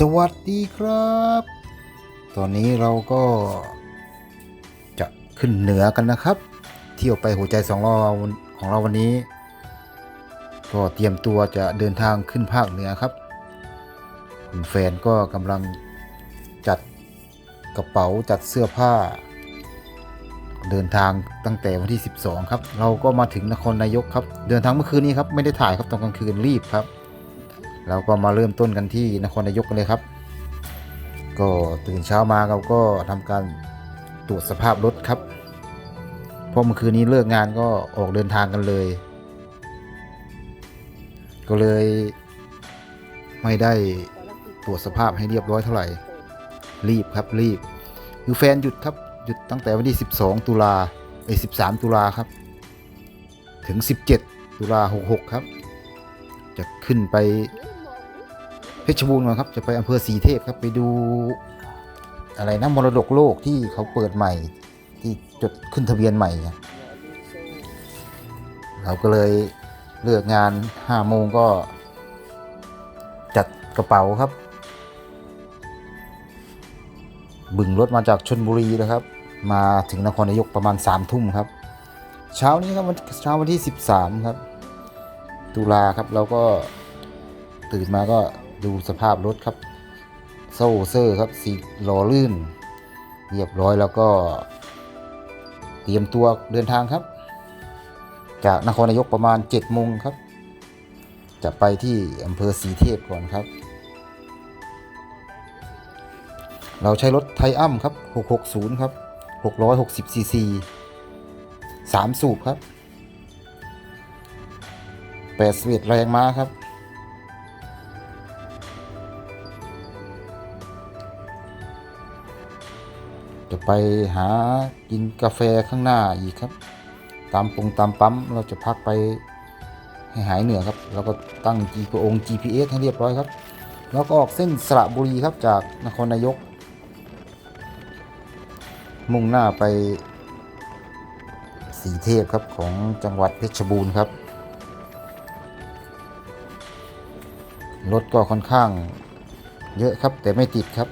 สวัสดีครับ ตอนนี้เราก็จะขึ้นเหนือกันนะครับ เที่ยวไปหัวใจสองเราของเราวันนี้ ก็เตรียมตัวจะเดินทางขึ้นภาคเหนือครับ คุณแฟนก็กำลังจัดกระเป๋าจัดเสื้อผ้า เดินทางตั้งแต่วันที่ 12 ครับ เราก็มาถึงนครนายกครับ เดินทางเมื่อคืนนี้ครับ ไม่ได้ถ่ายครับตอนกลางคืนรีบครับ เราก็มาเริ่มต้นกันที่นครนายกกันเลยครับ ก็ตื่นเช้ามาเราก็ทำการตรวจสภาพรถครับเพราะเมื่อคืนนี้เลิกงานก็ออกเดินทางกันเลย ก็เลยไม่ได้ตรวจสภาพให้เรียบร้อยเท่าไหร่ รีบครับรีบคือแฟนหยุดครับหยุดตั้งแต่วันที่ 12 ตุลาไอ้ย13 ตุลาครับ ถึง 17 ตุลา66 ครับ จะขึ้นไป เพชรบูรณ์ก่อนครับจะไปอำเภอสีเทพครับไปดูอะไรนะมรดกโลกที่เขาเปิดใหม่ ที่จดขึ้นทะเบียนใหม่เราก็เลยเลือกงาน5โมงก็จัดกระเป๋าครับ บึงรถมาจากชนบุรีนะครับ มาถึงนครนายกประมาณ3ามทุ่มครับ เช้านี้ครับวันเช้าวันที่13ครับ ตุลาครับเราก็ตื่นมาก็ ดูสภาพรถครับ โซ่เซอร์ครับสีหล่อลื่น เรียบร้อยแล้วก็ เตรียมตัวเดินทางครับ จากนครนายกประมาณ7โมงครับ จะไปที่อำเภอสีเทพก่อนครับ เราใช้รถไทอัมครับ 660 ครับ 660 ซีซี3สูบครับ8สวีทแรงม้าครับ จะไปหากินกาแฟข้างหน้าอีกครับ ตามปงตามปั๊มเราจะพักไปให้หายเหนื่อยครับ แล้วก็ตั้ง G อง GPS ให้เรียบร้อยครับ แล้วก็ออกเส้นสระบุรีครับจากนครนายก มุ่งหน้าไปสีเทพครับของจังหวัดเพชรบูรณ์ครับ รถก็ค่อนข้างเยอะครับแต่ไม่ติดครับ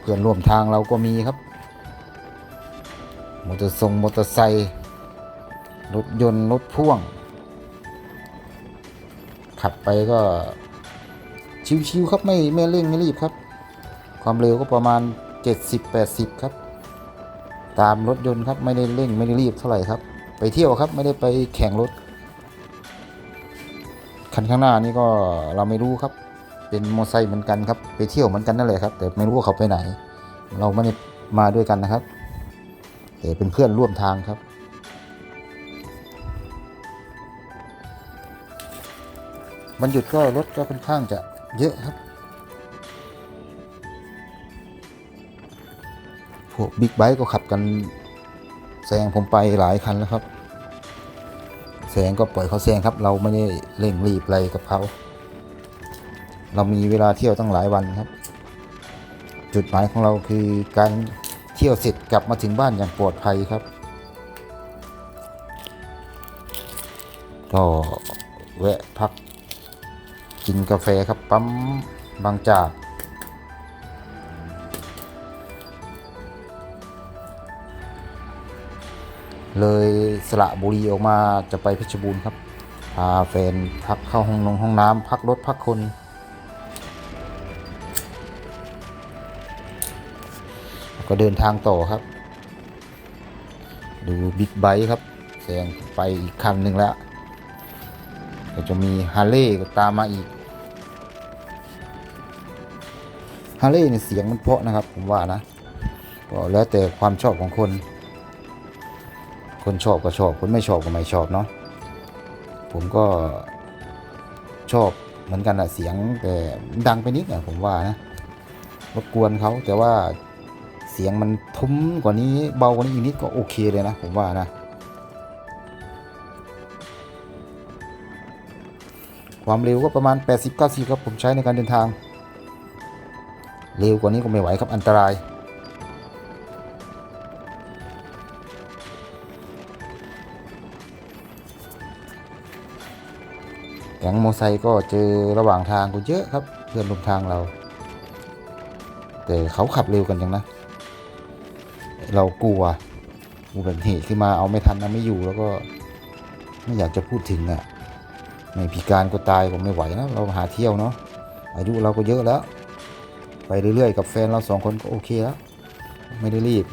เพื่อนร่วมทางเราก็มีครับ มอเตอร์ทรงมอเตอร์ไซค์รถยนต์รถพ่วง ขับไปก็ชิวๆครับไม่ไม่เร่งไม่รีบครับ ความเร็วก็ประมาณ 70-80 ครับ ตามรถยนต์ครับไม่ได้เร่งไม่ได้รีบเท่าไหร่ครับ ไปเที่ยวครับไม่ได้ไปแข่งรถคันข้างหน้านี่ก็เราไม่รู้ครับ เป็นมอเตอร์ไซค์เหมือนกันครับ ไปเที่ยวเหมือนกันนั่นแหละครับ แต่ไม่รู้ว่าเขาไปไหน เราไม่ได้มาด้วยกันนะครับ แต่เป็นเพื่อนร่วมทางครับ มันหยุดก็รถก็ค่อนข้างจะเยอะครับ พวกบิ๊กไบค์ก็ขับกันแซงผมไปหลายคันแล้วครับแซงก็ปล่อยเขาแซงครับ เราไม่ได้เร่งรีบอะไรกับเขา เรามีเวลาเที่ยวตั้งหลายวันครับ จุดหมายของเราคือการ เที่ยวเสร็จกลับมาถึงบ้านอย่างปลอดภัยครับ ก็แวะพักกินกาแฟครับปั๊มบางจากเลยสระบุรีออกมาจะไปเพชรบูรณ์ครับ พาแฟนพักเข้าห้องนงห้องน้ำพักรถพักคน ก็เดินทางต่อครับ ดูบิ๊กไบค์ครับแซงไปอีกคันหนึ่งแล้วก็จะมีฮาร์เลย์ตามมาอีกฮาร์เลย์เนี่ยเสียงมันเพาะนะครับ ผมว่านะก็แล้วแต่ความชอบของคน คนชอบก็ชอบ คนไม่ชอบก็ไม่ชอบเนาะผมก็ชอบเหมือนกันอะเสียงแต่ดังไปนิดอะผมว่านะรบกวนเขาแต่ว่า สียงมันทุ้มกว่านี้เบากว่านี้อีกนิดก็โอเคเลยนะ ผมว่านะ ความเร็วก็ประมาณ 80-90 ครับผมใช้ในการเดินทาง เร็วกว่านี้ก็ไม่ไหวครับอันตรายแก๊งโมอไซค์ก็เจอระหว่างทางก็เยอะครับ เพื่อนร่วมทางเรา แต่เขาขับเร็วกันจังนะ เรากลัวอุบัติเหตุขึ้นมาเอาไม่ทันนะไม่อยู่แล้วก็ไม่อยากจะพูดถึงอะ่ะไม่พิการก็ตายก็ไม่ไหวนะเราหาเที่ยวเนาะอายุเราก็เยอะแล้ว ไปเรื่อยๆ กับแฟนเราสองคนก็โอเคแล้ว ไม่ได้รีบ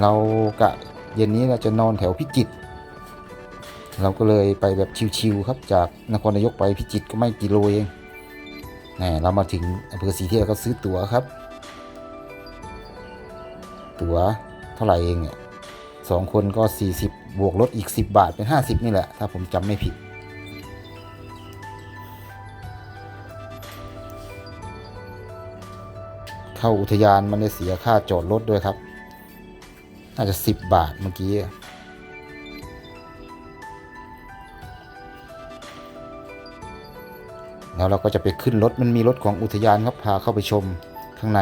เรากะเย็นนี้เราจะนอนแถวพิจิตรเราก็เลยไปแบบชิวๆครับจากนครนายกไปพิจิตรก็ไม่กี่โลเอง แหมเรามาถึงอำเภอศรีเทพเราก็ซื้อตั๋วครับ ตั๋วเท่าไหร่เองเนี่ยสองคนก็ 40 บวกลดอีก 10 บาทเป็น 50 นี่แหละ ถ้าผมจำไม่ผิด เข้าอุทยานมันได้เสียค่าจอดรถด้วยครับ น่าจะ 10 บาทเมื่อกี้ แล้วเราก็จะไปขึ้นรถมันมีรถของอุทยานครับพาเข้าไปชมข้างใน